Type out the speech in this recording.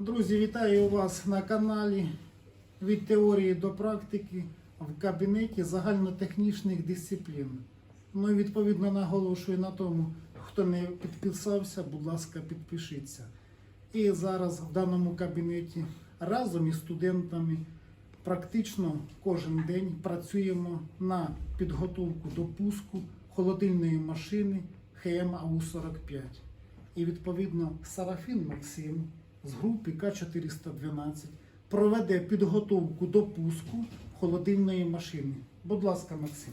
Друзі, вітаю вас на каналі від теорії до практики в кабінеті загальнотехнічних дисциплін. Ну і відповідно наголошую на тому, хто не підписався, будь ласка, підпишіться. І зараз в даному кабінеті разом із студентами практично кожен день працюємо на підготовку до пуску холодильної машини ХМ АУ-45. І відповідно Сарафін Максим з групи К412 проведе підготовку до пуску холодильної машини. Будь ласка, Максим.